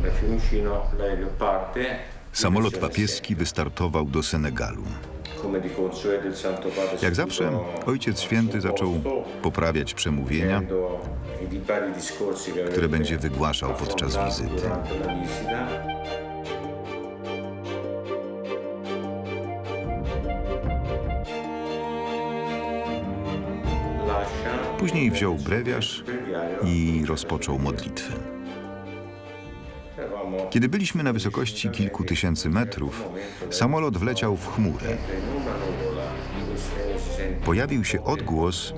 Da Fiumicino l'aereo parte. Samolot papieski wystartował do Senegalu. Jak zawsze, Ojciec Święty zaczął poprawiać przemówienia, które będzie wygłaszał podczas wizyty. Później wziął brewiarz i rozpoczął modlitwę. Kiedy byliśmy na wysokości kilku tysięcy metrów, samolot wleciał w chmurę. Pojawił się odgłos,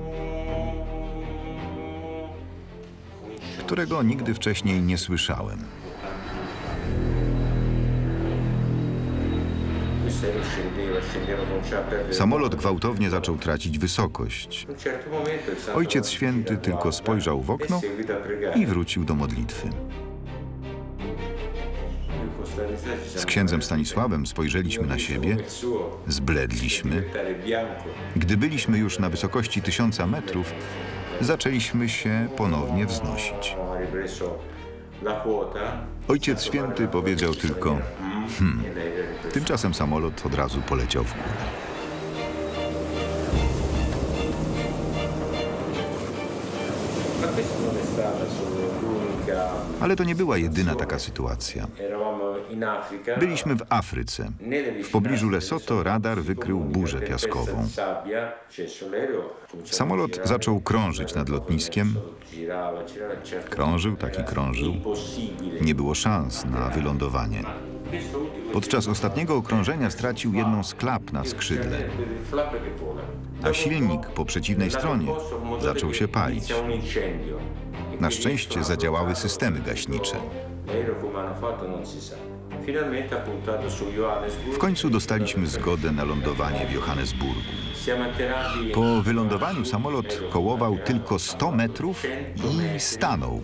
którego nigdy wcześniej nie słyszałem. Samolot gwałtownie zaczął tracić wysokość. Ojciec Święty tylko spojrzał w okno i wrócił do modlitwy. Z księdzem. Stanisławem spojrzeliśmy na siebie, zbledliśmy. Gdy byliśmy już na wysokości tysiąca metrów, zaczęliśmy się ponownie wznosić. Ojciec Święty powiedział tylko, Hmm. Tymczasem samolot od razu poleciał w górę. Ale to nie była jedyna taka sytuacja. Byliśmy w Afryce. W pobliżu Lesoto radar wykrył burzę piaskową. Samolot zaczął krążyć nad lotniskiem. Krążył, tak i krążył. Nie było szans na wylądowanie. Podczas ostatniego okrążenia stracił jedną z klap na skrzydle, a silnik po przeciwnej stronie zaczął się palić. Na szczęście zadziałały systemy gaśnicze. W końcu dostaliśmy zgodę na lądowanie w Johannesburgu. Po wylądowaniu samolot kołował tylko 100 metrów i stanął.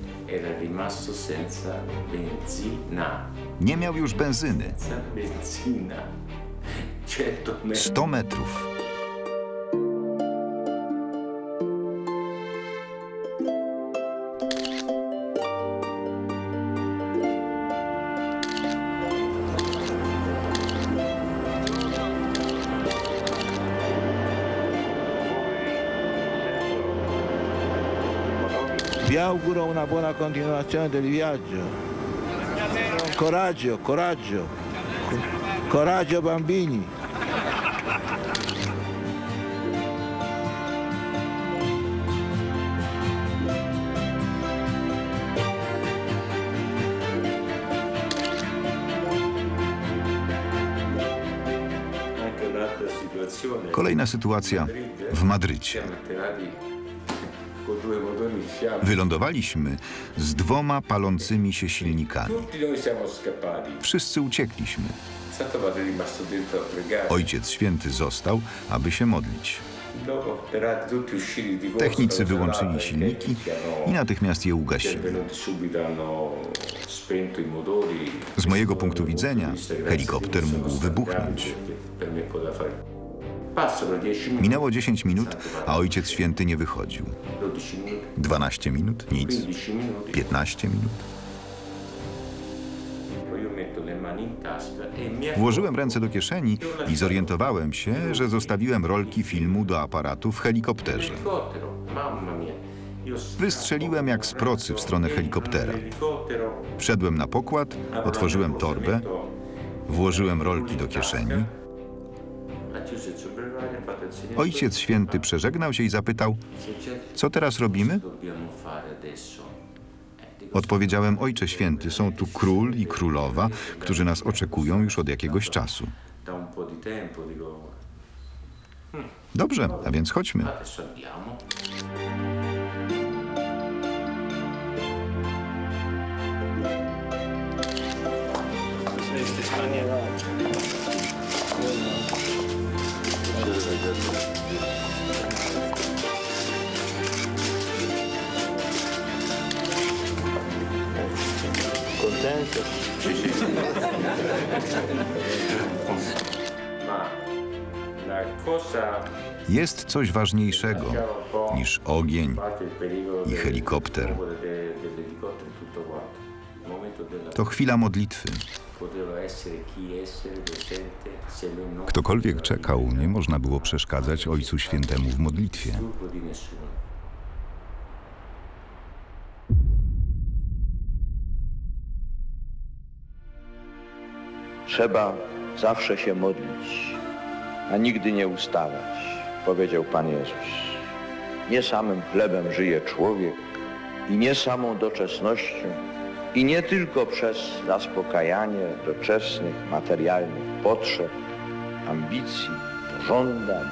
Nie miał już benzyny. Senza benzina. 100 metri. 100 metrów. Vi auguro una buona continuazione del viaggio. Coraggio, coraggio. Co- Coraggio bambini. Anche un'altra situazione. Kolejna sytuacja w Madrycie. Wylądowaliśmy z dwoma palącymi się silnikami. Wszyscy uciekliśmy. Ojciec Święty został, aby się modlić. Corsa Technicy wyłączyli silniki i natychmiast je ugasili. Z mojego punktu widzenia helikopter mógł wybuchnąć. Minęło 10 minut, a Ojciec Święty nie wychodził. 12 minuti. 12 minut, nic. 15 minuti. 15 minut. Włożyłem ręce do kieszeni i zorientowałem się, że zostawiłem rolki filmu do aparatu w helikopterze. Wystrzeliłem jak z procy w stronę helikoptera. Wszedłem na pokład, otworzyłem torbę, włożyłem rolki do kieszeni. Ojciec Święty przeżegnał się i zapytał, co teraz robimy? Odpowiedziałem, Ojcze Święty, są tu król i królowa, którzy nas oczekują już od jakiegoś czasu. Dobrze, a więc chodźmy. adesso andiamo. Cosa Jest coś ważniejszego niż ogień i helikopter. To chwila modlitwy. Ktokolwiek czekał, nie można było przeszkadzać Ojcu Świętemu w modlitwie. Trzeba zawsze się modlić, a nigdy nie ustawać, powiedział Pan Jezus. Nie samym chlebem żyje człowiek i nie samą doczesnością i nie tylko przez zaspokajanie doczesnych, materialnych potrzeb, ambicji, pożądań.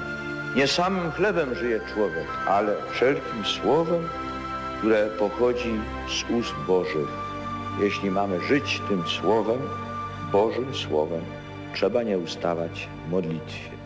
Nie samym chlebem żyje człowiek, ale wszelkim słowem, które pochodzi z ust Bożych. Jeśli mamy żyć tym słowem, Bożym Słowem, trzeba nie ustawać w modlitwie.